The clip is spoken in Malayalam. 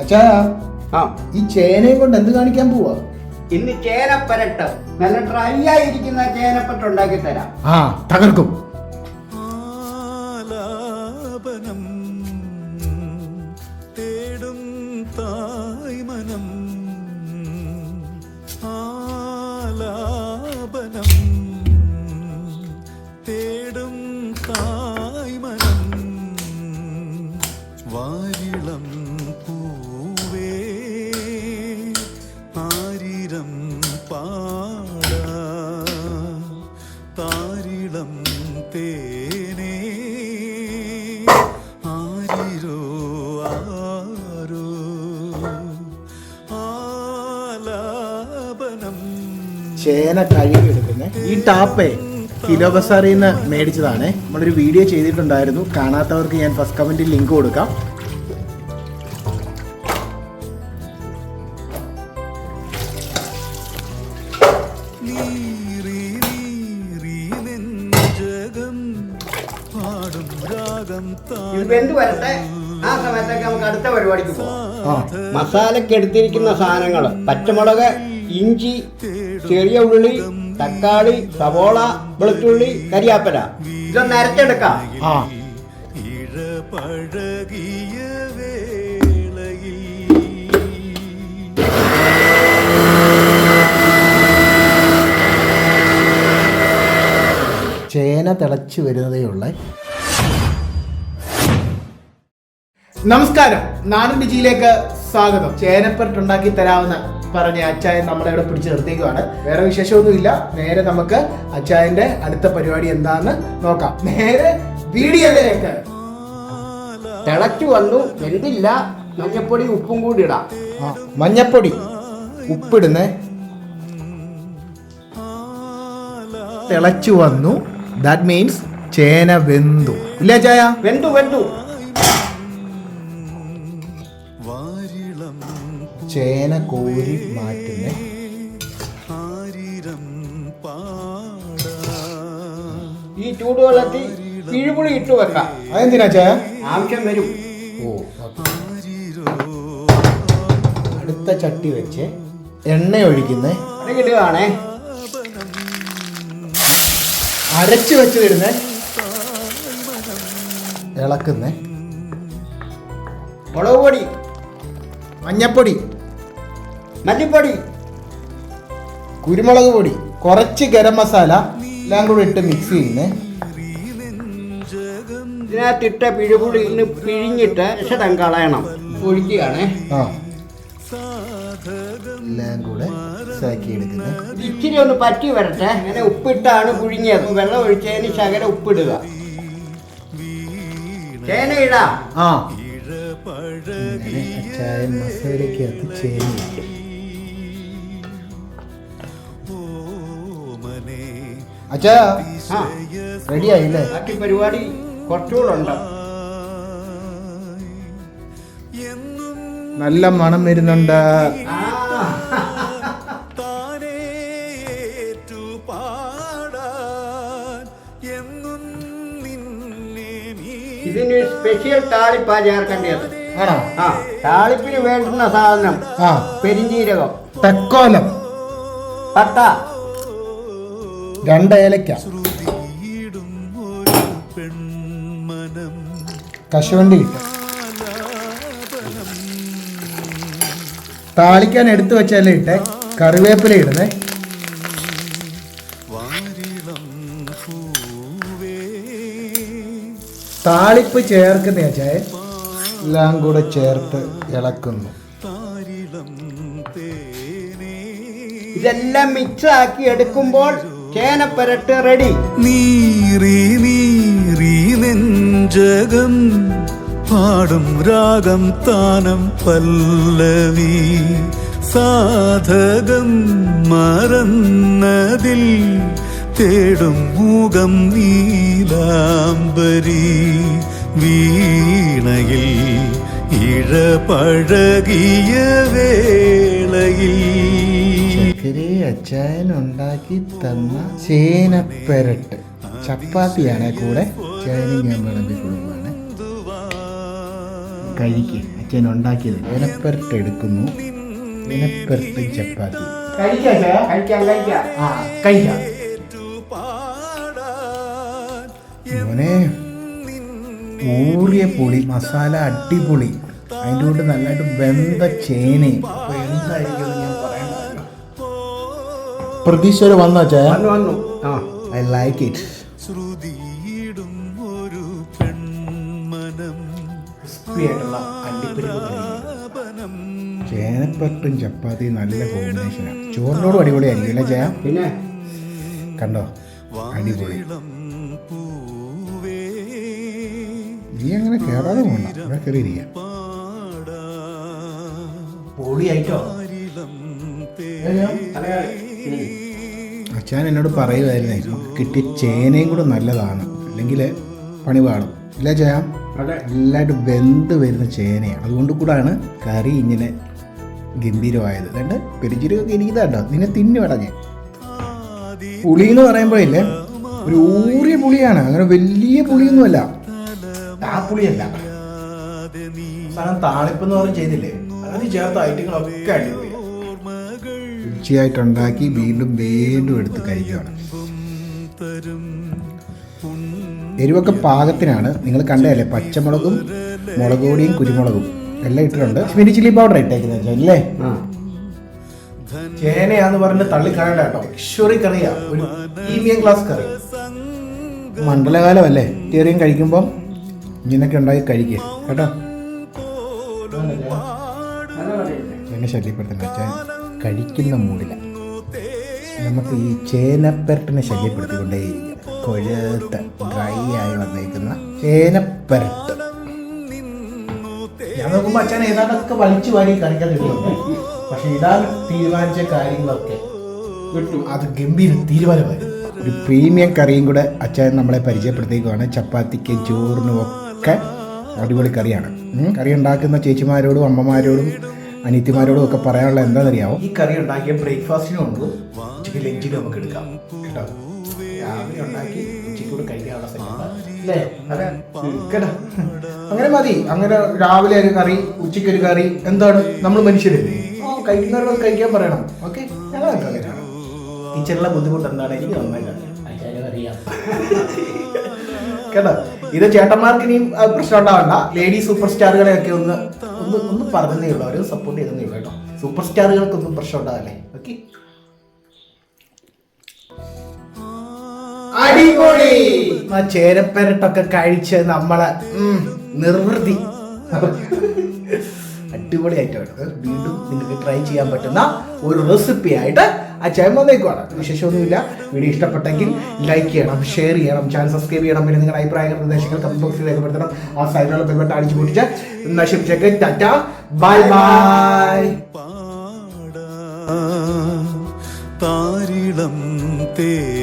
അച്ഛാ ആ. ഈ ചേനയും കൊണ്ട് എന്ത് കാണിക്കാൻ പോവാ? ഇന്ന് ചേനപ്പരട്ട്. നല്ല ഡ്രൈ ആയിരിക്കുന്ന ചേനപ്പട്ട് ഉണ്ടാക്കി തരാം. ആ തകർക്കും. ചേന കഴുകി എടുക്കുന്നത്. ഈ ടാപ്പേ കിലോ ബസാറിൽ നിന്ന് മേടിച്ചതാണ്. നമ്മളൊരു വീഡിയോ ചെയ്തിട്ടുണ്ടായിരുന്നു. കാണാത്തവർക്ക് ഞാൻ ഫസ്റ്റ് കമന്റിൽ ലിങ്ക് കൊടുക്കാം. ആ സമയത്തൊക്കെ നമുക്ക് അടുത്ത പരിപാടിക്ക് പോകാം ആ മസാലയ്ക്ക് എടുത്തിരിക്കുന്ന സാധനങ്ങൾ പച്ചമുളക് ഇഞ്ചി ചെറിയ ഉള്ളി തക്കാളി സവോള വെളുത്തുള്ളി കരിയാപ്പല ഇതൊന്ന് അരച്ചെടുക്കാം ആ. ചേന തിളച്ചു വരുന്നതേ ഉള്ളേ നമസ്കാരം. നാടൻ രുചിയിലേക്ക് സ്വാഗതം. ചേനപ്പെട്ടുണ്ടാക്കി തരാമെന്ന് പറഞ്ഞ അച്ചായൻ നമ്മളെ ഇവിടെ പിടിച്ച് നിർത്തിക്കുകയാണ് വേറെ വിശേഷമൊന്നുമില്ല. നേരെ നമുക്ക് അച്ചായന്റെ അടുത്ത പരിപാടി എന്താന്ന് നോക്കാം. നേരെ വീഡിയോയിലേക്ക്. തിളച്ചു വന്നു. എന്തില്ല? മഞ്ഞപ്പൊടി ഉപ്പും കൂടി ഇടാം. മഞ്ഞപ്പൊടി. ഉപ്പിടുന്നേ. തിളച്ചു വന്നു. ദാറ്റ് മീൻസ് ചേന വെന്തു. ഇല്ല ചായ വെന്തു വെന്തു. ചേന കോരി മാറ്റുന്നേ. ആരിരം പാടാ. ഈ ചൂടുവെള്ളത്തിൽ കിഴുപുളി ഇട്ട് വെക്കാം. അതെന്തിനാ ചേ? ആവശ്യം വരും. ഓ അടുത്ത ചട്ടി വെച്ച്. എണ്ണ ഒഴിക്കുന്നേ ഇടുകയാണേ. അരച്ച് വെച്ച് തരുന്നേ. ഇളക്കുന്നേ. മുളക് പൊടി. മഞ്ഞപ്പൊടി. മല്ലിപ്പൊടി കുരുമുളക് പൊടി കുറച്ച് ഗരം മസാല എല്ലാം കൂടി ഇട്ട് മിക്സ് ചെയ്യുന്നേ. ഇതിനകത്തിട്ട പിഴുപുളി ഇന്ന് പിഴിഞ്ഞിട്ട് ഇഷ്ടം കളയണം ഒഴിക്കുകയാണേ. ആ. എല്ലാം കൂടെ ഇച്ചിരി ഒന്ന് പറ്റി വരട്ടെ. അങ്ങനെ ഉപ്പിട്ടാണ് പുഴുങ്ങിയത്. വെള്ളം ഒഴിച്ചതിന് ശകലം ഉപ്പിടുക. ചേന ഇടാം. ആ. മസാലയ്ക്കകത്ത് ചേന ഇട്ടു. അച്ഛാ റെഡി ആയില്ലേ ബാക്കി പരിപാടി കുറച്ചുകൂടെ ഉണ്ട് എന്നും നല്ല മണം വരുന്നുണ്ട്. ആ. താനേ ഏറ്റു എന്നും നിന്നെ നീ ഇതിന് സ്പെഷ്യൽ താളിപ്പാ ചേർക്കേണ്ടത് ആണോ? ആ താളിപ്പിന് വേണ്ടുന്ന സാധനം ആ. പെരിഞ്ജീരകം തെക്കോലം. പട്ട. രണ്ട് ഏലക്ക. കശുവണ്ടി. ഇട്ട് താളിക്കാൻ എടുത്തു വെച്ചാലേ ഇട്ടെ കറിവേപ്പില ഇടുന്നേ. വാരിളം പൂവേ. താളിപ്പ് ചേർക്കുന്ന വെച്ചാൽ എല്ലാം കൂടെ ചേർത്ത് ഇളക്കുന്നു. താരിളം തേനേ. ഇതെല്ലാം മിക്സ് ആക്കി എടുക്കുമ്പോൾ ചേനപ്പരട്ട് റെഡി. നീറി നീറി നെഞ്ചകം പാടും രാഗം താനം പല്ലവി. സാധകം മറന്നതിൽ തേടും മൂകം നീലാംബരി. വീണയിൽ ഇഴ പഴകിയ വേളയിൽ ചക്കരെ അച്ചായൻ ഉണ്ടാക്കി തന്ന ചേനപ്പെരട്ട്. ചപ്പാത്തിയാണ് കൂടെ ചേനയും ഞാൻ വിളമ്പി കൊടുക്കുകയാണ്. കഴിക്കുക അച്ഛൻ ഉണ്ടാക്കിയത് ചേനപ്പെരട്ട് എടുക്കുന്നു. ചേനപ്പെരട്ട് ചപ്പാത്തി കഴിക്കാം? കഴിക്കാം കഴിക്കാം. കഴിക്കാം. മോനെ ഊറിയ പൊളി മസാല അടിപൊളി. അതിന്റെ കൂടെ നല്ലതായിട്ട് വെന്ത ചേനയും. അപ്പൊ പ്രതീക്ഷ വന്നോ ചേ വന്നു വന്നു. ആ ഐ ലൈക്ക് ഇറ്റ് ശ്രുതിയിടും ഒരു പെൺമനം. ചേനപ്പട്ടും ചപ്പാത്തി നല്ല കോമ്പിനേഷനാണ് ചോറിനോട് അടിപൊളിയായിരിക്കും അല്ലേ ചേ പിന്നെ? കണ്ടോ? അടിപൊളി. നീ അങ്ങനെ കയറാതെ പോകണ്ട ഇവിടെ കയറിയിരിക്കാം പൊളിയായിട്ടോ. അച്ഛൻ എന്നോട് പറയുമായിരുന്നു കിട്ടിയ ചേനയും കൂടെ നല്ലതാണ്. അല്ലെങ്കിൽ പണി പാടും ഇല്ല ചെയ്യാം അതെ. നല്ലതായിട്ട് വെന്ത് വരുന്ന ചേനയാണ് അതുകൊണ്ട് കൂടാണ് കറി ഇങ്ങനെ ഗംഭീരമായത്. രണ്ട് എനിക്ക് ഇരിക്കുന്നതാട്ടോ നിന്നെ തിന്നു ഞാൻ. പുളി എന്ന് പറയുമ്പോഴില്ലേ ഒരു ഊറിയ പുളിയാണ്. അങ്ങനെ വലിയ പുളിയൊന്നുമല്ല. ആ പുളിയല്ല സാധനം താളിപ്പെന്ന് പറഞ്ഞ് ചെയ്തില്ലേ? അതിന് ചേർത്ത ഐറ്റങ്ങളൊക്കെ അടിപൊളിയാണ് രുചിയായിട്ടുണ്ടാക്കി വീണ്ടും വീണ്ടും എടുത്ത് കഴിക്കുകയാണ്. എരിവൊക്കെ പാകത്തിനാണ്. നിങ്ങൾ കണ്ടതല്ലേ? പച്ചമുളകും മുളക് പൊടിയും കുരുമുളകും എല്ലാം ഇട്ടിട്ടുണ്ട്. കാശ്മീരി ചില്ലി പൗഡർ ഇട്ടേക്കുന്നത് അല്ലേ ചേനയാന്ന് പറഞ്ഞ് തള്ളി മണ്ഡലകാലം കേട്ടോ. ലക്ഷറി കറിയാ ഒരു പ്രീമിയം ക്ലാസ് കറി. മണ്ഡലകാലമല്ലേ? ചെറിയും കഴിക്കുമ്പം ഇങ്ങനൊക്കെ ഉണ്ടാക്കി കഴിക്കുക കേട്ടോ. എന്നെ ശല്യപ്പെടുത്തണ്ട വെച്ചാൽ കഴിക്കുന്ന മൂടില്ല. നമുക്ക് ഈ ചേനപ്പെരട്ടിനെ ശല്യപ്പെടുത്തിക്കൊണ്ടേയിരിക്കും. കൊഴുത്ത് ഡ്രൈ ആയി വന്നേക്കുന്ന ചേനപ്പെരട്ട്. ഞാൻ നോക്കുമ്പോൾ അച്ഛൻ ഏതാണ്ടൊക്കെ വലിച്ചു വാരി കറിക്കാൻ കിട്ടുന്നുണ്ട് പക്ഷെ ഇടാൻ തീരുമാനിച്ച കാര്യങ്ങളൊക്കെ. കിട്ടും. അത് ഗംഭീര തീരുമാനമായി. ഒരു പ്രീമിയം കറിയും കൂടെ അച്ഛൻ നമ്മളെ പരിചയപ്പെടുത്തിയേക്കുവാണ് ചപ്പാത്തിക്ക് ചോറിനും ഒക്കെ അടിപൊളി കറിയാണ്. കറി ഉണ്ടാക്കുന്ന ചേച്ചിമാരോടും അമ്മമാരോടും അനിയത്തിമാരോടും ഒക്കെ പറയാനുള്ള എന്താണെന്നറിയാമോ ഈ കറി ഉണ്ടാക്കിയ ബ്രേക്ക്ഫാസ്റ്റിനും ഉണ്ട് ഉച്ചയ്ക്ക് ലഞ്ചിനും നമുക്ക് എടുക്കാം. കേട്ടോ? ഉണ്ടാക്കി അല്ലേ? അങ്ങനെ മതി. അങ്ങനെ രാവിലെ ഒരു കറി ഉച്ചയ്ക്ക് ഒരു കറി എന്താണ്? നമ്മൾ മനുഷ്യരല്ലേ? കഴിക്കുന്നവരോട് കഴിക്കാൻ പറയണം. ഓക്കെ? ഞങ്ങളൊക്കെ ടീച്ചറിലെ ബുദ്ധിമുട്ട് എന്താണ്? എനിക്ക് കേട്ടോ? ഇത് ചേട്ടന്മാർക്ക് ഇനിയും പ്രശ്നം ഉണ്ടാവണ്ട. ലേഡി സൂപ്പർ സ്റ്റാറുകളെ ഒക്കെ ഒന്ന് ഒന്ന് ഒന്ന് പറഞ്ഞതേ ഉള്ളൂ. അവർ സപ്പോർട്ട് ചെയ്തേ ഉള്ളൂ കേട്ടോ. സൂപ്പർ സ്റ്റാറുകൾക്കൊന്നും പ്രശ്നം ഉണ്ടാവില്ലേ? ഓക്കെ അടിപൊളി. ആ ചേരപ്പെരട്ടൊക്കെ കഴിച്ച് നമ്മളെ നിർവൃതി നിർവൃതി വേണം. വീണ്ടും നിങ്ങൾക്ക് ട്രൈ ചെയ്യാൻ പറ്റുന്ന ഒരു റെസിപ്പി ആയിട്ട് ആ ചായം വന്നേക്കുവാണ്. വിശേഷമൊന്നുമില്ല. വീഡിയോ ഇഷ്ടപ്പെട്ടെങ്കിൽ ലൈക്ക് ചെയ്യണം ഷെയർ ചെയ്യണം ചാനൽ സബ്സ്ക്രൈബ് ചെയ്യണം. പിന്നെ നിങ്ങളുടെ അഭിപ്രായങ്ങൾ നിർദ്ദേശങ്ങൾ കമന്റ് ബോക്സിൽ രേഖപ്പെടുത്തണം. ആ സൈഡിലുള്ള ബെൽബട്ടൺ അടിച്ചു പൊട്ടിച്ച് നശിപ്പിച്ചേക്ക് ടാറ്റ. ബൈ ബൈ താരിളം തേനേ